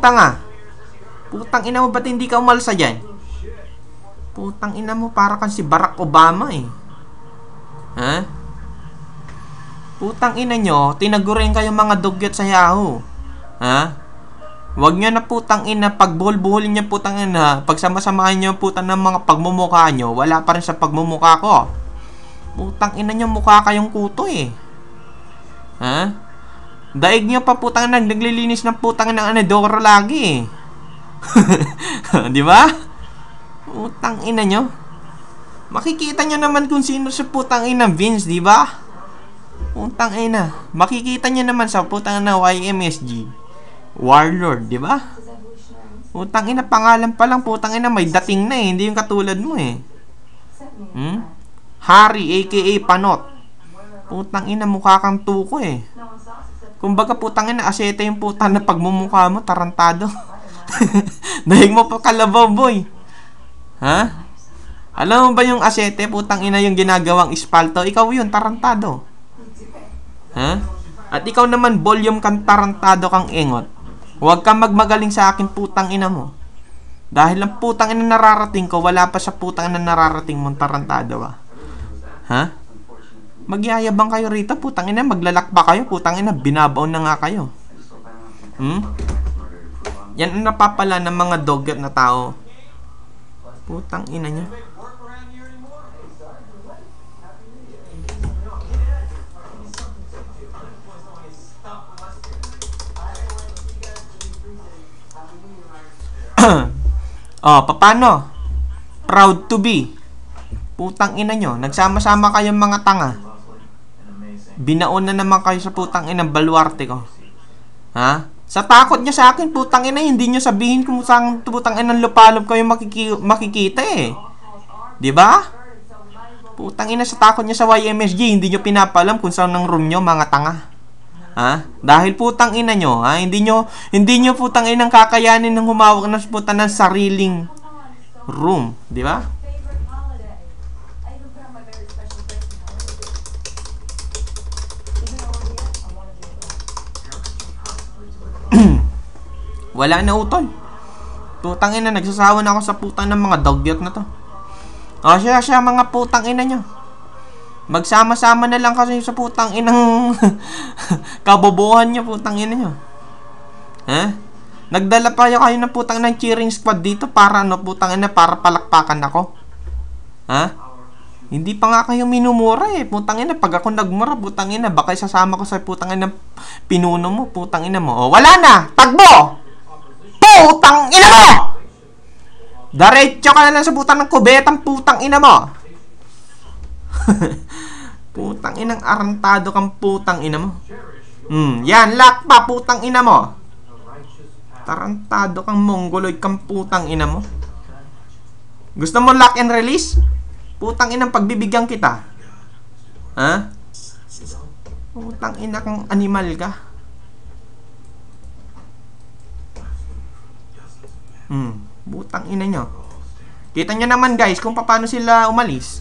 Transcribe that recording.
tanga. Putang ina mo, ba't hindi ka umalsa dyan? Putang ina mo, para kang si Barack Obama eh. Ha? Putang ina nyo, tinagurin kayo mga dugyot sa Yahoo. Ha? Huwag nyo na putang ina, pag buhol-buholin nyo putang ina, pag sama-samahan nyo putang ng mga pagmumukha nyo, wala pa rin sa pagmumukha ko. Putang ina nyo, mukha kayong kuto eh. Ha? Daig nyo pa putang ina, naglilinis ng putang ng anedoro lagi eh. Di ba? Putang ina nyo. Makikita nyo naman kung sino sa putang ina Vince, di ba? Putang ina. Makikita nyo naman sa putang ina YMSG. Warlord, di ba? Putang ina, pangalan pa lang, putang ina, may dating na eh. Hindi yung katulad mo eh. Hmm? Hari, aka Panot. Putang ina, mukha kang tuko eh. Kumbaga, putang ina, asete yung putang na pagmumukha mo, tarantado. Dahil mo pa kalabaw, boy. Ha? Alam mo ba yung asete, putang ina yung ginagawang ispalto? Ikaw yun, tarantado. Ha? At ikaw naman, volume kang tarantado kang ingot. Huwag kang magmagaling sa akin, putang ina mo. Dahil ang putang ina nararating ko, wala pa sa putang ina nararating mong tarantado ah. Ha? Magyayabang kayo rito, putang ina, maglalakba kayo, putang ina, binabaw na nga kayo. Hmm? Yan ang napapala ng mga dogyot na tao. Putang ina nyo. oh, papano? Proud to be. Putang ina nyo. Nagsama-sama kayong mga tanga. Binaon na naman kayo sa putang inang baluarte ko. Ha? Sa takot niya sa akin, putang ina, hindi niyo sabihin kung saan putang inang lupalob kayo makiki makikita eh. 'Di ba? Putang ina sa takot niya sa YMSG, hindi niyo pinapalam kung saan ang room niyo, mga tanga. Ha? Dahil putang ina nyo, ha? Hindi nyo, hindi nyo putang inang kakayanin ng humawak ng putang ng sariling room. Di ba? Wala na utol. Putang ina, nagsasawa na ako sa putang ng mga dogyot na to. O siya, siya, mga putang ina nyo. Magsama-sama na lang kasi sa putang inang kabobohan nyo, putang ina nyo. Ha? Nagdala pa kayo ng putang ng cheering squad dito para ano, putang ina, para palakpakan ako. Ha? Hindi pa nga kayo minumura eh. Putang ina, pag ako nagmura, putang ina, baka isasama ko sa putang ina pinuno mo, putang ina mo. O, wala na! Tagbo! Putang ina mo! Diretso ka na lang sa putang ng kubetang putang ina mo. putang inang arantado kang putang ina mo. Hmm, yan, lock pa, putang ina mo. Tarantado kang mongoloid kang putang ina mo. Gusto mo lock and release? Putang inang pagbibigyan kita. Ha? Putang ina kang animal ka. Hmm, putang ina nyo. Kita nyo naman guys kung paano sila umalis.